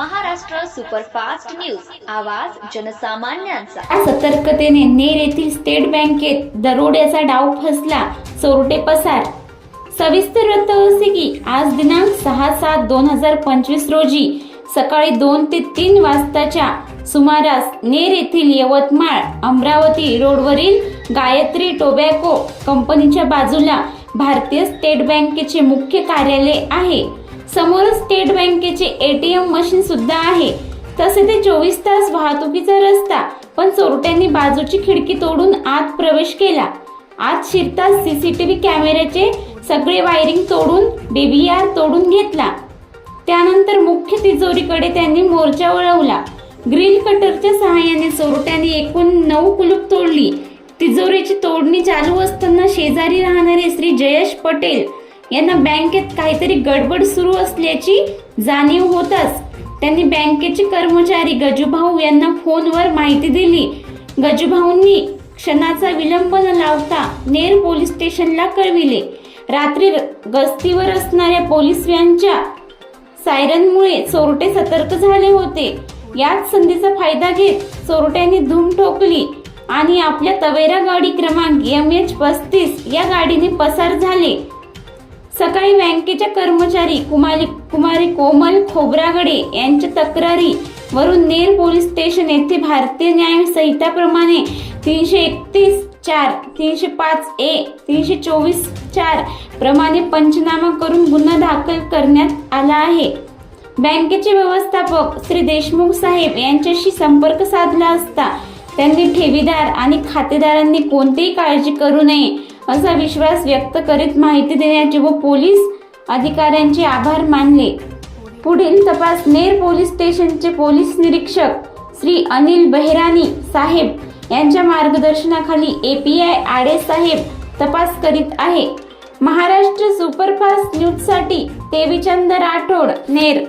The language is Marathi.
Maharashtra superfast news. आवाज जनसामान्यांचा. सतर्कतेने नेर येथील स्टेट बँकेत दरोड्याचा डाव फसला. चोरटे पसार. सविस्तर वृत्त असे की आज दिनांक सहा सात दोन हजार पंचवीस रोजी सकाळी दोन ते तीन वाजताच्या सुमारास नेर येथील यवतमाळ अमरावती रोडवरील गायत्री टोबॅको कंपनीच्या बाजूला भारतीय स्टेट बँकेचे मुख्य कार्यालय आहे. समोरच स्टेट बँकेचे एटीएम मशीन सुद्धा आहे. तसे ते चोवीस तास वाहतुकीचा रस्ता पण चोरट्यांनी बाजूची खिडकी तोडून आत प्रवेश केला. आत शिरताच सीसीटीव्ही कॅमेऱ्याचे सगळे वायरिंग तोडून डीबीआर तोडून घेतला. त्यानंतर मुख्य तिजोरीकडे त्यांनी मोर्चा वळवला. ग्रिल कटरच्या सहाय्याने चोरट्यांनी एकूण नऊ कुलूप तोडली. तिजोरीची तोडणी चालू असताना शेजारी राहणारे श्री जयेश पटेल यांना बँकेत काहीतरी गडबड सुरू असल्याची जाणीव होताच. त्यांनी बँकेचे कर्मचारी गजूभाऊ यांना फोनवर माहिती दिली. गजूभाऊंनी क्षणाचा विलंब न लावता नेर पोलीस स्टेशनला कळविले. रात्री गस्तीवर असणाऱ्या पोलीस व्हॅनच्या सायरनमुळे चोरटे सतर्क झाले होते. याच संधीचा फायदा घेत चोरट्यांनी धूम ठोकली आणि आपल्या तवेरा गाडी क्रमांक एम एच पस्तीस या गाडीने पसार झाले. सकाळी बँकेच्या कर्मचारी कुमारी कुमारी कोमल खोब्रागडे यांच्या तक्रारी वरून नेर पोलीस स्टेशन येथे भारतीय न्याय संहिताप्रमाणे तीनशे एकतीस चार तीनशे पाच ए तीनशे चोवीस चार प्रमाणे पंचनामा करून गुन्हा दाखल करण्यात आला आहे. बँकेचे व्यवस्थापक श्री देशमुख साहेब यांच्याशी संपर्क साधला असता त्यांनी ठेवीदार आणि खातेदारांनी कोणतीही काळजी करू नये. असा विश्वास व्यक्त करीत माहिती देण्याचे व पोलीस अधिकाऱ्यांचे आभार मानले. पुढील तपास नेर पोलीस स्टेशनचे पोलीस निरीक्षक श्री अनिल बेहरानी साहेब यांच्या मार्गदर्शनाखाली ए पी आडे साहेब तपास करीत आहे. महाराष्ट्र सुपरफास्ट न्यूजसाठी देवीचंद राठोड नेर